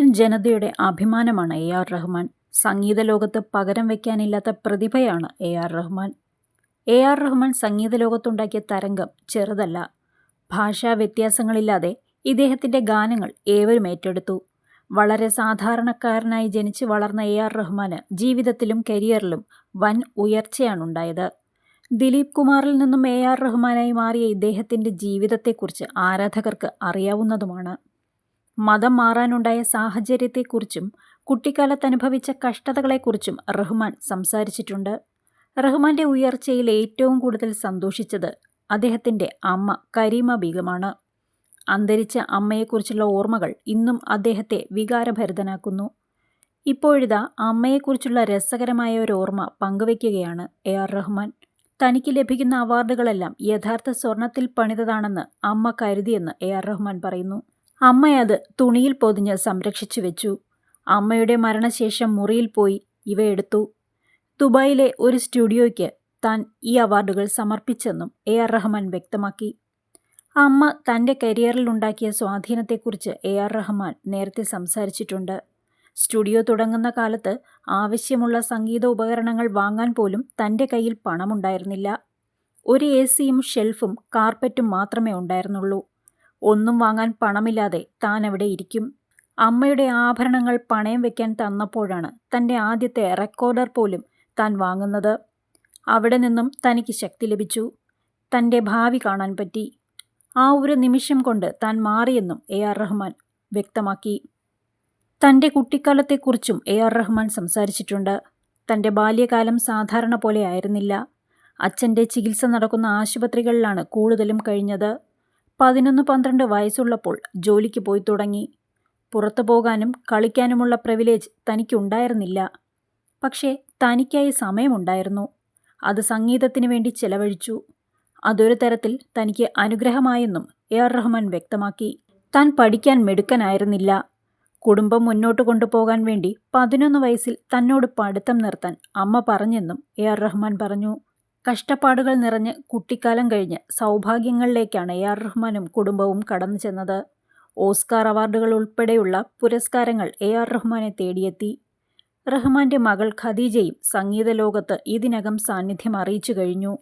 Indian ജനതയുടെ അഭിമാനമാണ് A R Rahman. സംഗീത ലോകത്ത് പകരം വയ്ക്കാനില്ലാത്ത പ്രതിഭയാണ് A R Rahman. A R Rahman സംഗീത ലോകത്തുണ്ടാക്കിയ തരംഗം ചെറുതല്ല. ഭാഷാ വ്യത്യാസങ്ങളില്ലാതെ ഇദ്ദേഹത്തിന്റെ ഗാനങ്ങൾ ഏവരും ഏറ്റെടുത്തു. വളരെ സാധാരണക്കാരനായി ജനിച്ച് വളർന്ന എ ആർ റഹ്മാന് ജീവിതത്തിലും കരിയറിലും വൻ ഉയർച്ചയാണുണ്ടായത്. ദിലീപ് കുമാറിൽ നിന്നും എ ആർ റഹ്മാനായി മാറിയ ഇദ്ദേഹത്തിന്റെ ജീവിതത്തെക്കുറിച്ച് ആരാധകർക്ക് അറിയാവുന്നതുമാണ്. മതം മാറാനുണ്ടായ സാഹചര്യത്തെക്കുറിച്ചും കുട്ടിക്കാലത്ത് അനുഭവിച്ച കഷ്ടതകളെക്കുറിച്ചും റഹ്മാൻ സംസാരിച്ചിട്ടുണ്ട്. റഹ്മാന്റെ ഉയർച്ചയിൽ ഏറ്റവും കൂടുതൽ സന്തോഷിച്ചത് അദ്ദേഹത്തിന്റെ അമ്മ കരീമ ബീഗമാണ്. അന്തരിച്ച അമ്മയെക്കുറിച്ചുള്ള ഓർമ്മകൾ ഇന്നും അദ്ദേഹത്തെ വികാരഭരിതനാക്കുന്നു. ഇപ്പോഴിതാ അമ്മയെക്കുറിച്ചുള്ള രസകരമായ ഒരു ഓർമ്മ പങ്കുവയ്ക്കുകയാണ് എ ആർ റഹ്മാൻ. തനിക്ക് ലഭിക്കുന്ന അവാർഡുകളെല്ലാം യഥാർത്ഥ സ്വർണത്തിൽ പണിതതാണെന്ന് അമ്മ കരുതിയെന്ന് എ ആർ റഹ്മാൻ പറയുന്നു. അമ്മയത് തുണിയിൽ പൊതിഞ്ഞ് സംരക്ഷിച്ചു വെച്ചു. അമ്മയുടെ മരണശേഷം മുറിയിൽ പോയി ഇവയെടുത്തു ദുബായിലെ ഒരു സ്റ്റുഡിയോയ്ക്ക് താൻ ഈ അവാർഡുകൾ സമർപ്പിച്ചെന്നും എ ആർ റഹ്മാൻ വ്യക്തമാക്കി. അമ്മ തന്റെ കരിയറിലുണ്ടാക്കിയ സ്വാധീനത്തെക്കുറിച്ച് എ ആർ റഹ്മാൻ നേരത്തെ സംസാരിച്ചിട്ടുണ്ട്. സ്റ്റുഡിയോ തുടങ്ങുന്ന കാലത്ത് ആവശ്യമുള്ള സംഗീത ഉപകരണങ്ങൾ വാങ്ങാൻ പോലും തന്റെ കയ്യിൽ പണമുണ്ടായിരുന്നില്ല. ഒരു എ സിയും ഷെൽഫും കാർപ്പറ്റും മാത്രമേ ഉണ്ടായിരുന്നുള്ളൂ. ഒന്നും വാങ്ങാൻ പണമില്ലാതെ താൻ അവിടെ ഇരിക്കും. അമ്മയുടെ ആഭരണങ്ങൾ പണയം വെക്കാൻ തന്നപ്പോഴാണ് തന്റെ ആദ്യത്തെ റെക്കോർഡർ പോലും താൻ വാങ്ങുന്നത്. അവിടെ നിന്നും തനിക്ക് ശക്തി ലഭിച്ചു. തന്റെ ഭാവി കാണാൻ പറ്റി. ആ ഒരു നിമിഷം കൊണ്ട് താൻ മാറിയെന്നും എ ആർ റഹ്മാൻ വ്യക്തമാക്കി. തന്റെ കുട്ടിക്കാലത്തെക്കുറിച്ചും എ ആർ റഹ്മാൻ സംസാരിച്ചിട്ടുണ്ട്. തന്റെ ബാല്യകാലം സാധാരണ പോലെ ആയിരുന്നില്ല. അച്ഛന്റെ ചികിത്സ നടക്കുന്ന ആശുപത്രികളിലാണ് കൂടുതലും കഴിഞ്ഞത്. പതിനൊന്ന് പന്ത്രണ്ട് വയസ്സുള്ളപ്പോൾ ജോലിക്ക് പോയി തുടങ്ങി. പുറത്തു പോകാനും കളിക്കാനുമുള്ള പ്രിവിലേജ് തനിക്കുണ്ടായിരുന്നില്ല. പക്ഷേ തനിക്കായി സമയമുണ്ടായിരുന്നു. അത് സംഗീതത്തിനു വേണ്ടി ചെലവഴിച്ചു. അതൊരു തരത്തിൽ തനിക്ക് അനുഗ്രഹമായെന്നും എ ആർ റഹ്മാൻ വ്യക്തമാക്കി. താൻ പഠിക്കാൻ മെടുക്കനായിരുന്നില്ല. കുടുംബം മുന്നോട്ട് കൊണ്ടുപോകാൻ വേണ്ടി പതിനൊന്ന് വയസ്സിൽ തന്നോട് പഠിത്തം നിർത്താൻ അമ്മ പറഞ്ഞെന്നും എ ആർ റഹ്മാൻ പറഞ്ഞു. കഷ്ടപ്പാടുകൾ നിറഞ്ഞ് കുട്ടിക്കാലം കഴിഞ്ഞ് സൗഭാഗ്യങ്ങളിലേക്കാണ് എ ആർ റഹ്മാനും കുടുംബവും കടന്നു ചെന്നത്. ഓസ്കാർ അവാർഡുകൾ ഉൾപ്പെടെയുള്ള പുരസ്കാരങ്ങൾ എ ആർ റഹ്മാനെ തേടിയെത്തി. റഹ്മാന്റെ മകൾ ഖദീജയും സംഗീത ലോകത്ത് ഇതിനകം സാന്നിധ്യം അറിയിച്ചു കഴിഞ്ഞു.